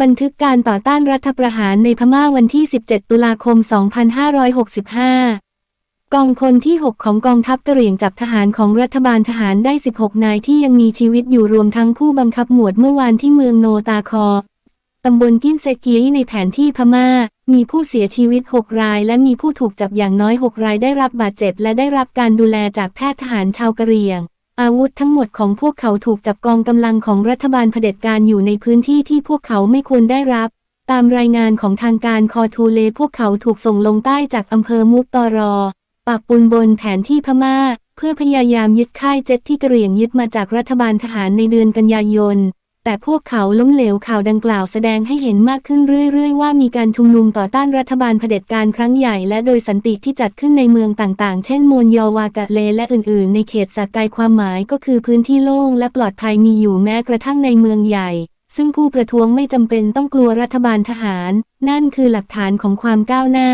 บันทึกการต่อต้านรัฐประหารในพม่าวันที่ 17 ตุลาคม 2565 กองพลที่ 6 ของกองทัพกะเหรี่ยงจับทหารของรัฐบาลทหารได้ 16 นายที่ยังมีชีวิตอยู่รวมทั้งผู้บังคับหมวดเมื่อวานที่เมืองโนตาคอ ตำบลกินเซกีในแผนที่พม่า มีผู้เสียชีวิต 6 ราย และมีผู้ถูกจับอย่างน้อย 6 รายได้รับบาดเจ็บ และได้รับการดูแลจากแพทย์ทหารชาวกะเหรี่ยง อาวุธทั้งหมดของพวกเขาถูกจับกองกำลังของรัฐบาลเผด็จการอยู่ในพื้นที่ที่พวกเขาไม่ควรได้รับ ตามรายงานของทางการคอทูเลพวกเขาถูกส่งลงใต้จากอำเภอมุกตอรอ ปักปุนบนแผนที่พม่า เพื่อพยายามยึดค่ายเจ็ตที่กะเหรี่ยงยึดมาจากรัฐบาลทหารในเดือนกันยายน แต่พวกเขาล้มเหลวข่าวดังกล่าวแสดงให้เห็นมากขึ้นเรื่อย ๆ ว่ามีการชุมนุมต่อต้านรัฐบาลเผด็จการครั้งใหญ่และโดยสันติที่จัดขึ้นในเมืองต่างๆ เช่นมวนยอวากะเลและอื่น ๆ ในเขตสากายความหมายก็คือพื้นที่โล่งและปลอดภัยมีอยู่แม้กระทั่งในเมืองใหญ่ ซึ่งผู้ประท้วงไม่จำเป็นต้องกลัวรัฐบาลทหาร นั่นคือหลักฐานของความก้าวหน้า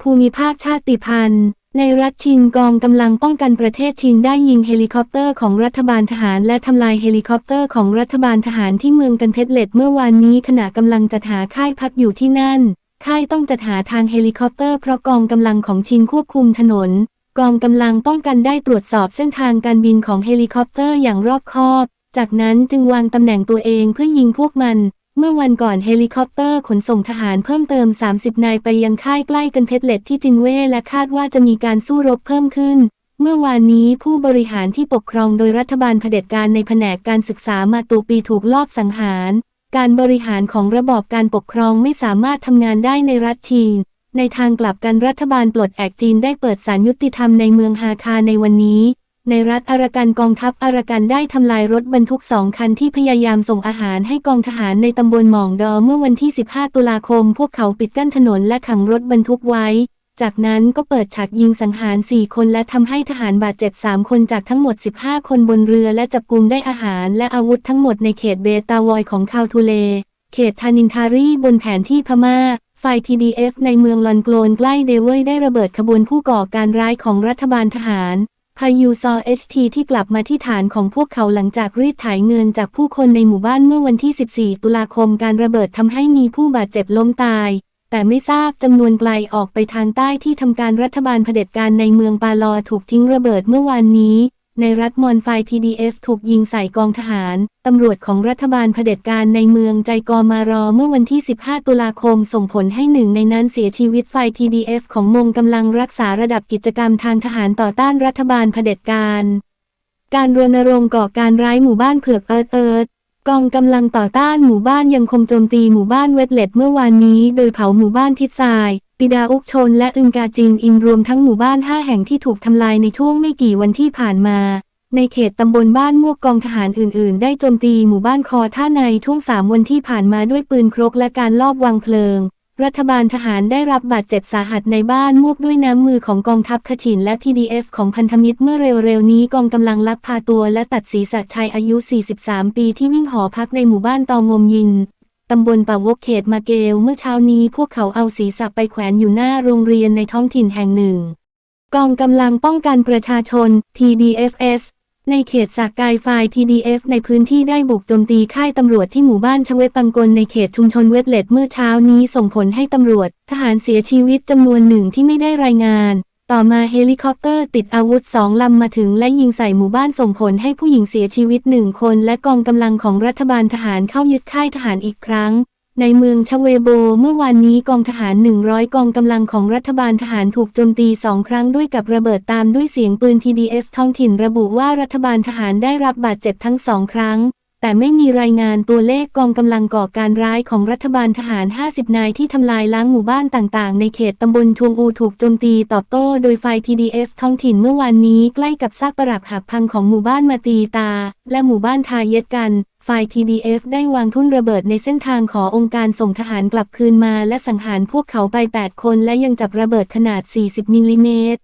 ภูมิภาคชาติพันธุ์ ในรัฐชินกองกำลังป้องกันประเทศชินได้ยิงเฮลิคอปเตอร์ของรัฐบาลทหาร และทำลายเฮลิคอปเตอร์ของรัฐบาลทหารที่เมืองกันเพชรเลตเมื่อวานนี้ขณะกำลังจัดหาค่ายพักอยู่ที่นั่น ค่ายต้องจัดหาทางเฮลิคอปเตอร์เพราะกองกำลังของชินควบคุมถนน กองกำลังป้องกันได้ตรวจสอบเส้นทางการบินของเฮลิคอปเตอร์อย่างรอบคอบ จากนั้นจึงวางตำแหน่งตัวเองเพื่อยิงพวกมัน เมื่อวันก่อนเฮลิคอปเตอร์ขนส่งทหารเพิ่มเติม 30 นายไปยังค่ายใกล้กันเพชรเลตที่จินเว่และคาดว่าจะมีการสู้รบเพิ่มขึ้น เมื่อวานนี้ผู้บริหารที่ปกครองโดยรัฐบาลเผด็จการในแผนกการศึกษามาตูปีถูกลอบสังหาร การบริหารของระบอบการปกครองไม่สามารถทำงานได้ในรัฐจีน ในทางกลับกันรัฐบาลปลดแอกจีนได้เปิดศาลยุติธรรมในเมืองฮาคาในวันนี้ ในรัฐอารากันกองทัพอารากันได้ทำลายรถบรรทุกสองคันที่พยายามส่งอาหารให้กองทหารในตำบลหม่องดอเมื่อวันที่ 15 ตุลาคม พวกเขาปิดกั้นถนนและขังรถบรรทุกไว้ จากนั้นก็เปิดฉากยิงสังหาร 4 คนและทำให้ทหารบาดเจ็บ 3 คนจากทั้งหมด 15 คนบนเรือและจับกุมได้อาหารและอาวุธทั้งหมดในเขตเบตาวอยของคาวทูเล เขตทานินทารีบนแผนที่พม่าฝ่าย PDF ในเมืองลอนโกลนใกล้เดเวยได้ระเบิดขบวนผู้ก่อการร้ายของรัฐบาลทหาร พายุซอเอชทีที่กลับมาที่ฐานของพวกเขาหลังจากรีดไถเงินจากผู้คนในหมู่บ้านเมื่อวันที่ 14 ตุลาคมการระเบิดทำให้มีผู้บาดเจ็บล้มตาย แต่ไม่ทราบจำนวนไกลออกไปทางใต้ที่ทำการรัฐบาลเผด็จการในเมืองปาลอถูกทิ้งระเบิดเมื่อวานนี้ ในรัฐมอนไฟ TDF ถูกยิงใส่กองทหาร ตำรวจของรัฐบาลเผด็จการในเมืองใจกอมารอเมื่อวันที่ 15 ตุลาคมส่งผลให้หนึ่งในนั้นเสียชีวิตไฟ TDF ของมงกำลังรักษาระดับกิจกรรมทางทหารต่อต้านรัฐบาลเผด็จการ การรณรงค์ก่อการร้ายหมู่บ้านเผือกเอิร์ธเอิร์ธกองกำลังต่อต้านหมู่บ้านยังคงโจมตีหมู่บ้านเวทเลตเมื่อวานนี้ โดยเผาหมู่บ้านทิศทราย ปิดาอุกชนและอึงกาจิงอินรวมทั้งหมู่บ้าน 5 แห่งที่ถูกทำลายในช่วงไม่กี่วันที่ผ่านมา ในเขตตำบลบ้านมวกกองทหารอื่น ๆ ได้โจมตีหมู่บ้านคอท่าในช่วง 3 วันที่ผ่านมาด้วยปืนครกและการลอบวางเพลิง รัฐบาลทหารได้รับบาดเจ็บสาหัสในบ้านมวกด้วยน้ำมือของกองทัพขฉินและ PDF ของพันธมิตรเมื่อเร็ว ๆ นี้กองกำลังลักพาตัวและตัดศีรษะชายอายุ 43 ปีที่วิ่งหอพักในหมู่บ้านตองงมยิน ตำบลป่าวกเขตมาเกล เมื่อเช้านี้พวกเขาเอาศีรษะไปแขวนอยู่หน้าโรงเรียนในท้องถิ่นแห่งหนึ่ง กองกำลังป้องกันประชาชน TDFS ในเขตสากกายไฟ TDF ในพื้นที่ได้บุกโจมตีค่ายตำรวจที่หมู่บ้านชเวปังกลในเขตชุมชนเวทเลตเมื่อเช้านี้ส่งผลให้ตำรวจ ทหารเสียชีวิตจำนวนหนึ่งที่ไม่ได้รายงาน ต่อมาเฮลิคอปเตอร์ติดอาวุธสองลำมาถึงและยิงใส่หมู่บ้านส่งผลให้ผู้หญิงเสียชีวิตหนึ่งคน และกองกำลังของรัฐบาลทหารเข้ายึดค่ายทหารอีกครั้ง ในเมืองชเวโบเมื่อวานนี้กองทหาร 100 กองกำลังของรัฐบาลทหารถูกโจมตีสองครั้งด้วยกับระเบิดตามด้วยเสียงปืน TDF ท้องถิ่นระบุว่ารัฐบาลทหารได้รับบาดเจ็บทั้งสองครั้ง แต่ไม่มีรายงานตัวเลขกองกำลังก่อการร้ายของรัฐบาลทหาร 50 นายที่ทำลายล้างหมู่บ้านต่างๆ ในเขตตำบลชวงอูถูกโจมตีตอบโต้โดยไฟ TDF ท้องถิ่นเมื่อวานนี้ใกล้กับซากปรักหักพังของหมู่บ้านมาตีตา และหมู่บ้านทายเย็ดกันฝ่าย TDF ได้วางทุ่นระเบิดในเส้นทางขอองค์การส่งทหารกลับคืนมา และสังหารพวกเขาไป 8 คน และยังจับระเบิดขนาด 40 มิลลิเมตร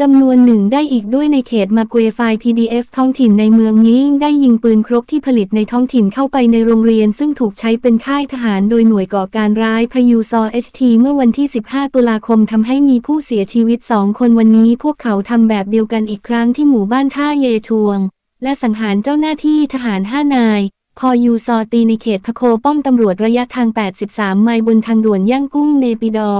จำนวนหนึ่งได้อีกด้วยในเขตมาเกวไฟ PDF ท้องถิ่นในเมืองยิ่งได้ยิงปืนครกที่ผลิตในท้องถิ่นเข้าไปในโรงเรียน ซึ่งถูกใช้เป็นค่ายทหารโดยหน่วยก่อการร้ายพยูซอเอชทีเมื่อวันที่ 15 ตุลาคมทำให้มีผู้เสียชีวิตสองคนวันนี้ พวกเขาทำแบบเดียวกันอีกครั้งที่หมู่บ้านท่าเยชวง และสังหารเจ้าหน้าที่ทหาร 5 นายพอยูซอตีในเขตพะโคป้อมตำรวจระยะทาง 83 ไมล์บนทางด่วนย่างกุ้งเนปิดอ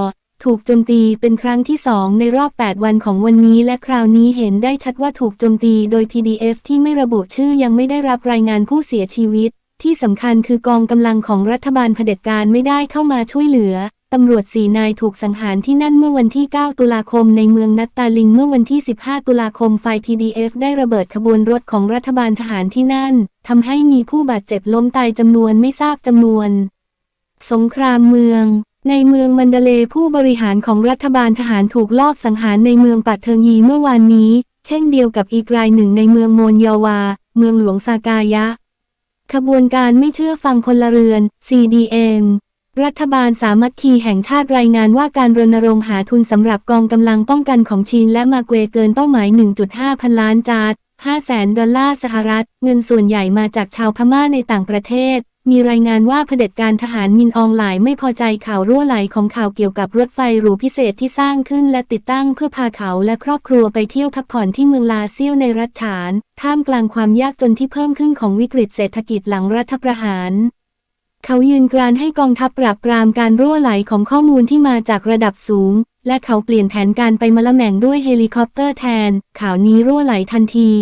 ถูกโจมตีเป็นครั้งที่สองในรอบ 8 วันของวันนี้ และคราวนี้เห็นได้ชัดว่าถูกโจมตีโดย PDF ที่ไม่ระบุชื่อยังไม่ได้รับรายงานผู้เสียชีวิต ที่สำคัญคือกองกำลังของรัฐบาลเผด็จการไม่ได้เข้ามาช่วยเหลือตำรวจสี่นายถูกสังหารที่นั่นเมื่อวันที่ 9 ตุลาคมในเมืองนัตตาลิงเมื่อวันที่ 15 ตุลาคมไฟ PDF ได้ระเบิดขบวนรถของรัฐบาลทหารที่นั่นทำให้มีผู้บาดเจ็บล้มตายจำนวนไม่ทราบจำนวน สงครามเมือง ในเมืองมันเดเลผู้บริหารของรัฐบาลทหารถูกลอบสังหารในเมืองปัตเทิงยีเมื่อวานนี้ เช่นเดียวกับอีกรายหนึ่งในเมืองโมนยาวา เมืองหลวงซากายะ ขบวนการไม่เชื่อฟังพลเรือน CDM รัฐบาลสามัคคีแห่งชาติรายงานว่าการรณรงค์หาทุนสำหรับกองกำลังป้องกันของจีนและมาเกวเกินเป้าหมาย 1.5 พันล้านจาร์ด5แสนดอลลาร์สหรัฐ เงินส่วนใหญ่มาจากชาวพม่าในต่างประเทศ มีรายงานว่าเผด็จการทหารมินอองหลายไม่พอใจข่าวรั่วไหลของข่าวเกี่ยวกับรถไฟหรูพิเศษที่สร้างขึ้นและติดตั้งเพื่อพาเขาและครอบครัวไปเที่ยวพักผ่อนที่เมืองลาเซียวในรัฐฉาน ท่ามกลางความยากจนที่เพิ่มขึ้นของวิกฤตเศรษฐกิจหลังรัฐประหาร เขายืนกรานให้กองทัพปราบปรามการรั่วไหลของข้อมูลที่มาจากระดับสูง และเขาเปลี่ยนแผนการไปมะละแม่งด้วยเฮลิคอปเตอร์แทน ข่าวนี้รั่วไหลทันที